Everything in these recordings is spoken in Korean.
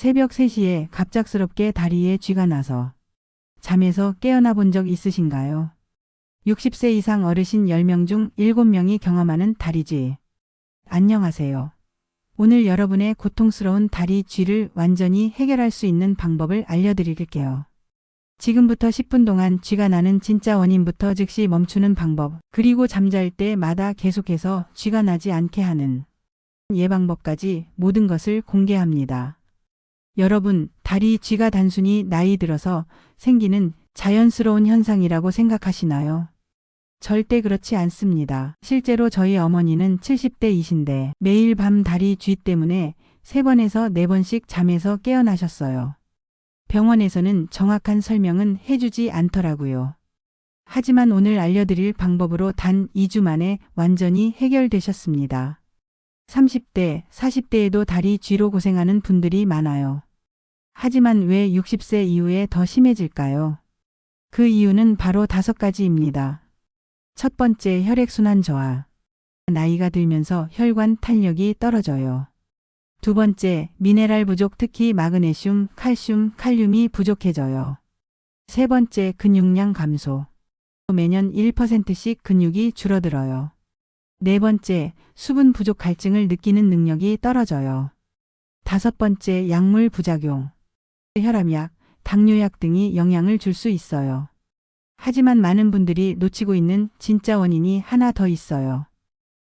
새벽 3시에 갑작스럽게 다리에 쥐가 나서 잠에서 깨어나 본 적 있으신가요? 60세 이상 어르신 10명 중 7명이 경험하는 다리쥐. 안녕하세요. 오늘 여러분의 고통스러운 다리 쥐를 완전히 해결할 수 있는 방법을 알려드릴게요. 지금부터 10분 동안 쥐가 나는 진짜 원인부터 즉시 멈추는 방법, 그리고 잠잘 때마다 계속해서 쥐가 나지 않게 하는 예방법까지 모든 것을 공개합니다. 여러분, 다리 쥐가 단순히 나이 들어서 생기는 자연스러운 현상이라고 생각하시나요? 절대 그렇지 않습니다. 실제로 저희 어머니는 70대이신데 매일 밤 다리 쥐 때문에 3번에서 4번씩 잠에서 깨어나셨어요. 병원에서는 정확한 설명은 해주지 않더라고요. 하지만 오늘 알려드릴 방법으로 단 2주 만에 완전히 해결되셨습니다. 30대, 40대에도 다리 쥐로 고생하는 분들이 많아요. 하지만 왜 60세 이후에 더 심해질까요? 그 이유는 바로 다섯 가지입니다. 첫 번째 혈액순환 저하. 나이가 들면서 혈관 탄력이 떨어져요. 두 번째 미네랄 부족 특히 마그네슘, 칼슘, 칼륨이 부족해져요. 세 번째 근육량 감소. 매년 1%씩 근육이 줄어들어요. 네 번째 수분 부족 갈증을 느끼는 능력이 떨어져요. 다섯 번째 약물 부작용. 혈압약, 당뇨약 등이 영향을 줄 수 있어요. 하지만 많은 분들이 놓치고 있는 진짜 원인이 하나 더 있어요.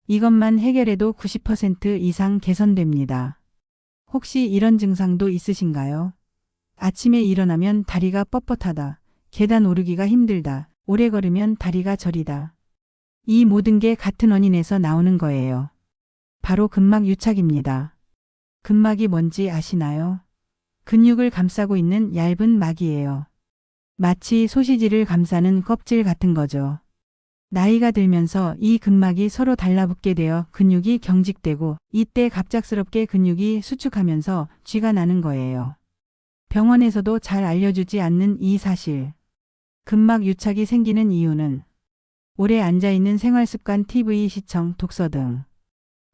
이것만 해결해도 90% 이상 개선됩니다. 혹시 이런 증상도 있으신가요? 아침에 일어나면 다리가 뻣뻣하다. 계단 오르기가 힘들다. 오래 걸으면 다리가 저리다. 이 모든 게 같은 원인에서 나오는 거예요. 바로 근막 유착입니다. 근막이 뭔지 아시나요? 근육을 감싸고 있는 얇은 막이에요. 마치 소시지를 감싸는 껍질 같은 거죠. 나이가 들면서 이 근막이 서로 달라붙게 되어 근육이 경직되고 이때 갑작스럽게 근육이 수축하면서 쥐가 나는 거예요. 병원에서도 잘 알려주지 않는 이 사실. 근막 유착이 생기는 이유는 오래 앉아있는 생활습관 TV 시청, 독서 등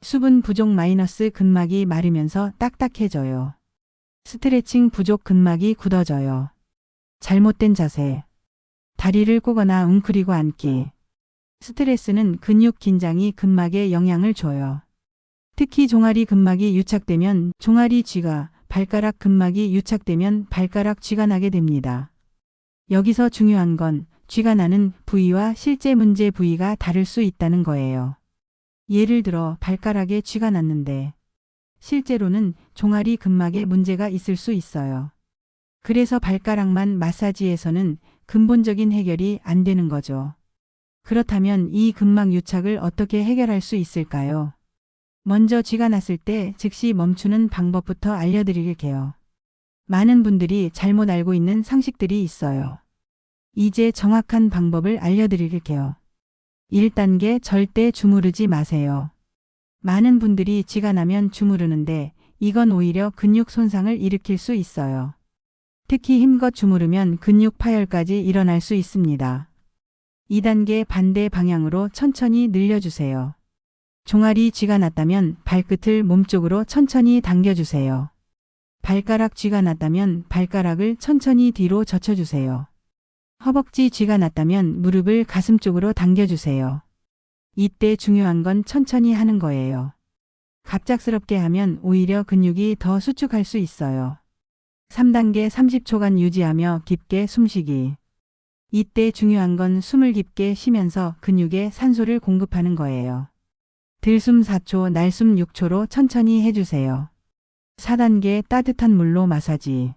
수분 부족 마이너스 근막이 마르면서 딱딱해져요. 스트레칭 부족 근막이 굳어져요. 잘못된 자세. 다리를 꼬거나 웅크리고 앉기. 스트레스는 근육 긴장이 근막에 영향을 줘요. 특히 종아리 근막이 유착되면 종아리 쥐가, 발가락 근막이 유착되면 발가락 쥐가 나게 됩니다. 여기서 중요한 건 쥐가 나는 부위와 실제 문제 부위가 다를 수 있다는 거예요. 예를 들어 발가락에 쥐가 났는데 실제로는 종아리 근막에 문제가 있을 수 있어요. 그래서 발가락만 마사지에서는 근본적인 해결이 안 되는 거죠. 그렇다면 이 근막 유착을 어떻게 해결할 수 있을까요? 먼저 쥐가 났을 때 즉시 멈추는 방법부터 알려드릴게요. 많은 분들이 잘못 알고 있는 상식들이 있어요. 이제 정확한 방법을 알려드릴게요. 1단계 절대 주무르지 마세요. 많은 분들이 쥐가 나면 주무르는데 이건 오히려 근육 손상을 일으킬 수 있어요. 특히 힘껏 주무르면 근육 파열까지 일어날 수 있습니다. 2단계 반대 방향으로 천천히 늘려주세요. 종아리 쥐가 났다면 발끝을 몸쪽으로 천천히 당겨주세요. 발가락 쥐가 났다면 발가락을 천천히 뒤로 젖혀주세요. 허벅지 쥐가 났다면 무릎을 가슴 쪽으로 당겨주세요. 이때 중요한 건 천천히 하는 거예요. 갑작스럽게 하면 오히려 근육이 더 수축할 수 있어요. 3단계 30초간 유지하며 깊게 숨쉬기. 이때 중요한 건 숨을 깊게 쉬면서 근육에 산소를 공급하는 거예요. 들숨 4초, 날숨 6초로 천천히 해주세요. 4단계 따뜻한 물로 마사지.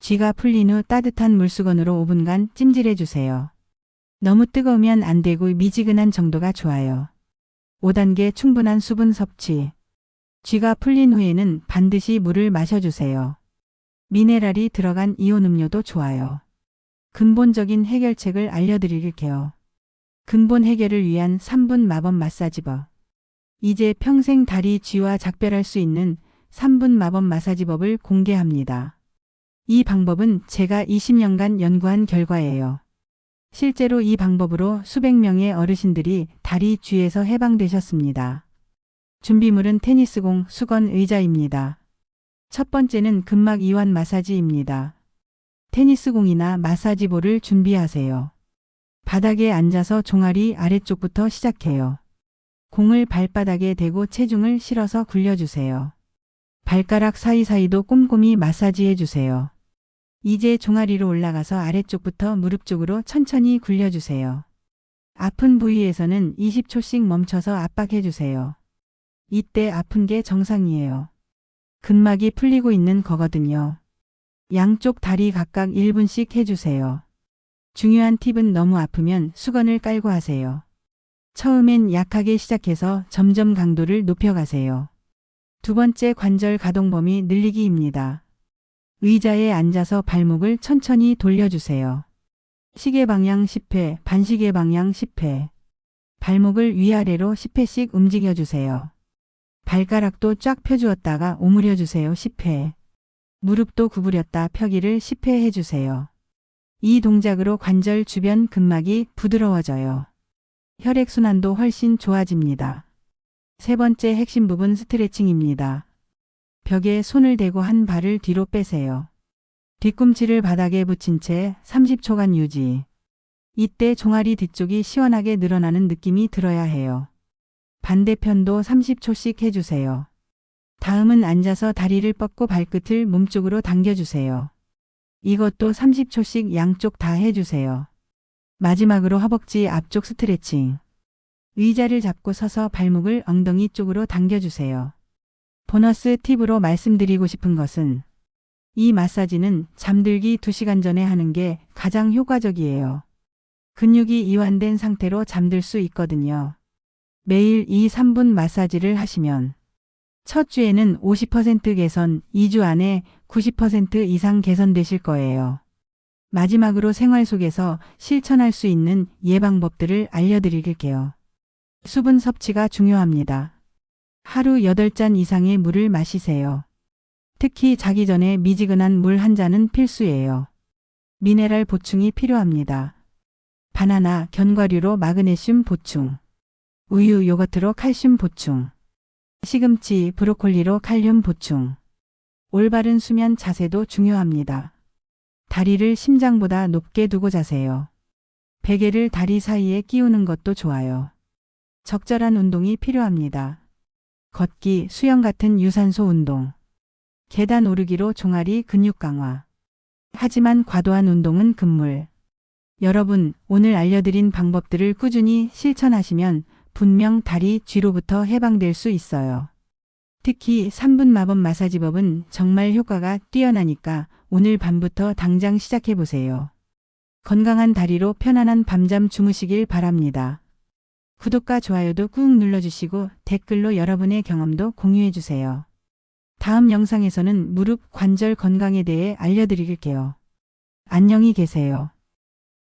쥐가 풀린 후 따뜻한 물수건으로 5분간 찜질해 주세요. 너무 뜨거우면 안 되고 미지근한 정도가 좋아요. 5단계 충분한 수분 섭취. 쥐가 풀린 후에는 반드시 물을 마셔주세요. 미네랄이 들어간 이온 음료도 좋아요. 근본적인 해결책을 알려드릴게요. 근본 해결을 위한 3분 마법 마사지법. 이제 평생 다리 쥐와 작별할 수 있는 3분 마법 마사지법을 공개합니다. 이 방법은 제가 20년간 연구한 결과예요. 실제로 이 방법으로 수백 명의 어르신들이 다리 쥐에서 해방되셨습니다. 준비물은 테니스공, 수건, 의자입니다. 첫 번째는 근막 이완 마사지입니다. 테니스공이나 마사지볼을 준비하세요. 바닥에 앉아서 종아리 아래쪽부터 시작해요. 공을 발바닥에 대고 체중을 실어서 굴려주세요. 발가락 사이사이도 꼼꼼히 마사지해 주세요. 이제 종아리로 올라가서 아래쪽부터 무릎 쪽으로 천천히 굴려주세요. 아픈 부위에서는 20초씩 멈춰서 압박해 주세요. 이때 아픈 게 정상이에요. 근막이 풀리고 있는 거거든요. 양쪽 다리 각각 1분씩 해주세요. 중요한 팁은 너무 아프면 수건을 깔고 하세요. 처음엔 약하게 시작해서 점점 강도를 높여가세요. 두 번째 관절 가동 범위 늘리기입니다. 의자에 앉아서 발목을 천천히 돌려주세요. 시계 방향 10회, 반시계 방향 10회. 발목을 위아래로 10회씩 움직여주세요. 발가락도 쫙 펴주었다가 오므려주세요 10회. 무릎도 구부렸다 펴기를 10회 해주세요. 이 동작으로 관절 주변 근막이 부드러워져요. 혈액순환도 훨씬 좋아집니다. 세 번째 핵심 부분 스트레칭입니다. 벽에 손을 대고 한 발을 뒤로 빼세요. 뒤꿈치를 바닥에 붙인 채 30초간 유지. 이때 종아리 뒤쪽이 시원하게 늘어나는 느낌이 들어야 해요. 반대편도 30초씩 해주세요. 다음은 앉아서 다리를 뻗고 발끝을 몸쪽으로 당겨주세요. 이것도 30초씩 양쪽 다 해주세요. 마지막으로 허벅지 앞쪽 스트레칭. 의자를 잡고 서서 발목을 엉덩이 쪽으로 당겨주세요. 보너스 팁으로 말씀드리고 싶은 것은 이 마사지는 잠들기 2시간 전에 하는 게 가장 효과적이에요. 근육이 이완된 상태로 잠들 수 있거든요. 매일 이 3분 마사지를 하시면 첫 주에는 50% 개선, 2주 안에 90% 이상 개선되실 거예요. 마지막으로 생활 속에서 실천할 수 있는 예방법들을 알려드릴게요. 수분 섭취가 중요합니다. 하루 8잔 이상의 물을 마시세요. 특히 자기 전에 미지근한 물 한 잔은 필수예요. 미네랄 보충이 필요합니다. 바나나, 견과류로 마그네슘 보충. 우유, 요거트로 칼슘 보충. 시금치, 브로콜리로 칼륨 보충. 올바른 수면 자세도 중요합니다. 다리를 심장보다 높게 두고 자세요. 베개를 다리 사이에 끼우는 것도 좋아요. 적절한 운동이 필요합니다. 걷기, 수영 같은 유산소 운동. 계단 오르기로 종아리 근육 강화. 하지만 과도한 운동은 금물. 여러분, 오늘 알려드린 방법들을 꾸준히 실천하시면 분명 다리 쥐로부터 해방될 수 있어요. 특히 3분 마법 마사지법은 정말 효과가 뛰어나니까 오늘 밤부터 당장 시작해보세요. 건강한 다리로 편안한 밤잠 주무시길 바랍니다. 구독과 좋아요도 꾹 눌러주시고 댓글로 여러분의 경험도 공유해주세요. 다음 영상에서는 무릎 관절 건강에 대해 알려드릴게요. 안녕히 계세요.